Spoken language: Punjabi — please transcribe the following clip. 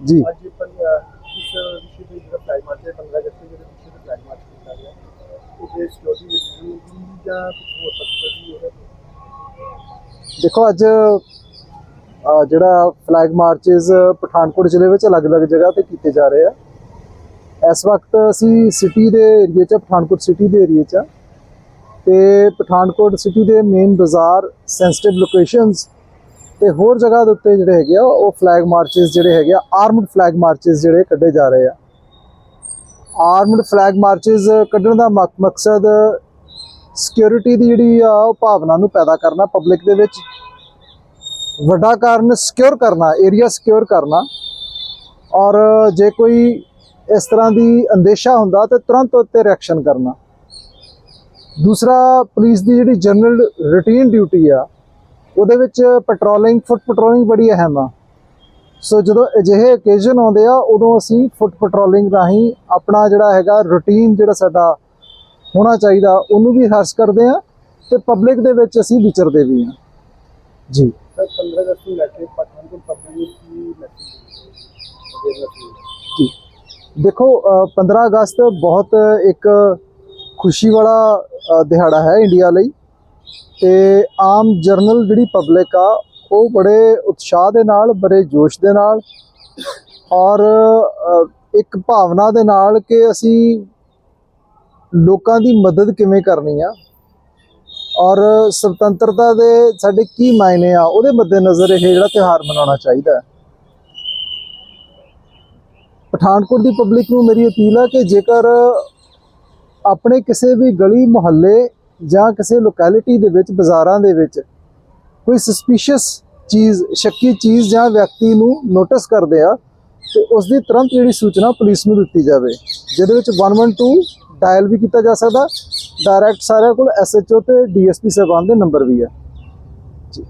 ਜੀ। ਅੱਜ ਇਸ ਵਿਸ਼ੇ ਜਿਹੜਾ ਫਲੈਗ ਮਾਰਚ ਹੈ 15 ਅਗਸਤ ਦੇ ਵਿਸ਼ੇ ਤੇ ਫਲੈਗ ਮਾਰਚ ਕੀਤਾ ਗਿਆ। ਉਹਦੇ ਸਿਕਿਉਰਿਟੀ ਵਿੱਚ ਵੀ ਜਾਂ ਕੁਝ ਹੋਰ ਪੱਤਰ ਵੀ ਹੈ ਦੇਖੋ ਅੱਜ ਜਿਹੜਾ ਫਲੈਗ ਮਾਰਚਸ ਪਠਾਨਕੋਟ ਜ਼ਿਲ੍ਹੇ ਵਿੱਚ ਅਲੱਗ-ਅਲੱਗ ਜਗ੍ਹਾ ਤੇ ਕੀਤੇ ਜਾ ਰਹੇ ਆ। ਇਸ ਵਕਤ ਅਸੀਂ ਸਿਟੀ ਦੇ ਏਰੀਏ 'ਚ ਪਠਾਨਕੋਟ ਸਿਟੀ ਦੇ ਏਰੀਏ 'ਚ ਤੇ ਪਠਾਨਕੋਟ ਸਿਟੀ ਦੇ ਮੇਨ ਬਾਜ਼ਾਰ ਸੈਂਸਿਟਿਵ ਲੋਕੇਸ਼ਨਸ ਤੇ ਹੋਰ ਜਗ੍ਹਾ ਦੇ ਉੱਤੇ ਜਿਹੜੇ ਹੈਗੇ ਆ, ਉਹ ਫਲੈਗ ਮਾਰਚਸ ਜਿਹੜੇ ਹੈਗੇ ਆ ਆਰਮਡ ਫਲੈਗ ਮਾਰਚਸ ਜਿਹੜੇ ਕੱਢੇ ਜਾ ਰਹੇ ਆ। ਆਰਮਡ ਫਲੈਗ ਮਾਰਚਸ ਕੱਢਣ ਦਾ ਮਕ- ਮਕਸਦ ਸਿਕਿਉਰਿਟੀ ਦੀ ਜਿਹੜੀ ਆ, ਉਹ ਭਾਵਨਾ ਨੂੰ ਪੈਦਾ ਕਰਨਾ ਪਬਲਿਕ ਦੇ ਵਿੱਚ ਵੱਡਾ ਕਾਰਨ ਸਿਕਿਉਰ ਕਰਨਾ ਏਰੀਆ ਸਿਕਿਉਰ ਕਰਨਾ। ਔਰ ਜੇ ਕੋਈ ਇਸ ਤਰ੍ਹਾਂ ਦੀ ਅੰਦੇਸ਼ਾ ਹੁੰਦਾ, ਤੇ ਤੁਰੰਤ ਉੱਤੇ ਰਿਐਕਸ਼ਨ ਕਰਨਾ। ਦੂਸਰਾ, ਪੁਲਿਸ ਦੀ ਜਿਹੜੀ ਜਨਰਲ ਰੂਟੀਨ ਡਿਊਟੀ ਆ ਉਹਦੇ ਵਿੱਚ ਪੈਟਰੋਲਿੰਗ ਫੁੱਟ ਪੈਟਰੋਲਿੰਗ ਬੜੀ ਅਹਿਮ ਆ। ਸੋ ਜਦੋਂ ਅਜਿਹੇ ਓਕੇਜ਼ਨ ਆਉਂਦੇ ਆ ਉਦੋਂ ਅਸੀਂ ਫੁੱਟ ਪੈਟਰੋਲਿੰਗ ਰਾਹੀਂ ਆਪਣਾ ਜਿਹੜਾ ਹੈਗਾ ਰੂਟੀਨ ਜਿਹੜਾ ਸਾਡਾ ਹੋਣਾ ਚਾਹੀਦਾ ਉਹਨੂੰ ਵੀ ਹਰਸ ਕਰਦੇ ਆ ਤੇ ਪਬਲਿਕ ਦੇ ਵਿੱਚ ਅਸੀਂ ਵਿਚਰਦੇ ਵੀ ਆ। ਜੀ। ਸਰ 15 ਅਗਸਤ ਨੂੰ ਲੈ ਕੇ ਪਠਾਨਕੋਟ ਪਬਲਿਕ ਨੂੰ ਕੀ ਮੈਸੇਜ ਜੀ। ਦੇਖੋ ਅ, 15 ਅਗਸਤ ਬਹੁਤ ਇੱਕ ਖੁਸ਼ੀ ਵਾਲਾ ਦਿਹਾੜਾ ਹੈ ਇੰਡੀਆ ਲਈ। ਤੇ ਆਮ ਜਰਨਲ ਜਿਹੜੀ ਪਬਲਿਕ ਆ, ਉਹ ਬੜੇ ਉਤਸ਼ਾਹ ਦੇ ਨਾਲ, ਬੜੇ ਜੋਸ਼ ਦੇ ਨਾਲ ਔਰ ਇੱਕ ਭਾਵਨਾ ਦੇ ਨਾਲ ਕਿ ਅਸੀਂ ਲੋਕਾਂ ਦੀ ਮਦਦ ਕਿਵੇਂ ਕਰਨੀ ਆ ਔਰ ਸੁਤੰਤਰਤਾ ਦੇ ਸਾਡੇ ਕੀ ਮਾਇਨੇ ਆ, ਉਹਦੇ ਮੱਦੇਨਜ਼ਰ ਇਹ ਜਿਹੜਾ ਤਿਉਹਾਰ ਮਨਾਉਣਾ ਚਾਹੀਦਾ ਹੈ। ਪਠਾਨਕੋਟ ਦੀ ਪਬਲਿਕ ਨੂੰ ਮੇਰੀ ਅਪੀਲ ਆ ਕਿ ਜੇਕਰ ਆਪਣੇ ਕਿਸੇ ਵੀ ਗਲੀ ਮੁਹੱਲੇ ਜਾਂ ਕਿਸੇ ਲੋਕੈਲਿਟੀ ਦੇ ਵਿੱਚ, ਬਾਜ਼ਾਰਾਂ ਦੇ ਵਿੱਚ ਕੋਈ ਸਸਪੀਸ਼ੀਅਸ ਚੀਜ਼, ਸ਼ੱਕੀ ਚੀਜ਼ ਜਾਂ ਵਿਅਕਤੀ ਨੂੰ ਨੋਟਿਸ ਕਰਦੇ ਆ, ਤੇ ਉਸ ਦੀ ਤੁਰੰਤ ਜਿਹੜੀ ਸੂਚਨਾ ਪੁਲਿਸ ਨੂੰ ਦਿੱਤੀ ਜਾਵੇ। ਜਿਹਦੇ ਵਿੱਚ 112 ਡਾਇਲ ਵੀ ਕੀਤਾ ਜਾ ਸਕਦਾ ਡਾਇਰੈਕਟ ਸਾਰਿਆਂ ਕੋਲ ਐਸਐਚਓ ਤੇ ਡੀਐਸਪੀ ਸਾਹਿਬਾਨ ਦੇ ਨੰਬਰ ਵੀ ਆ। ਜੀ।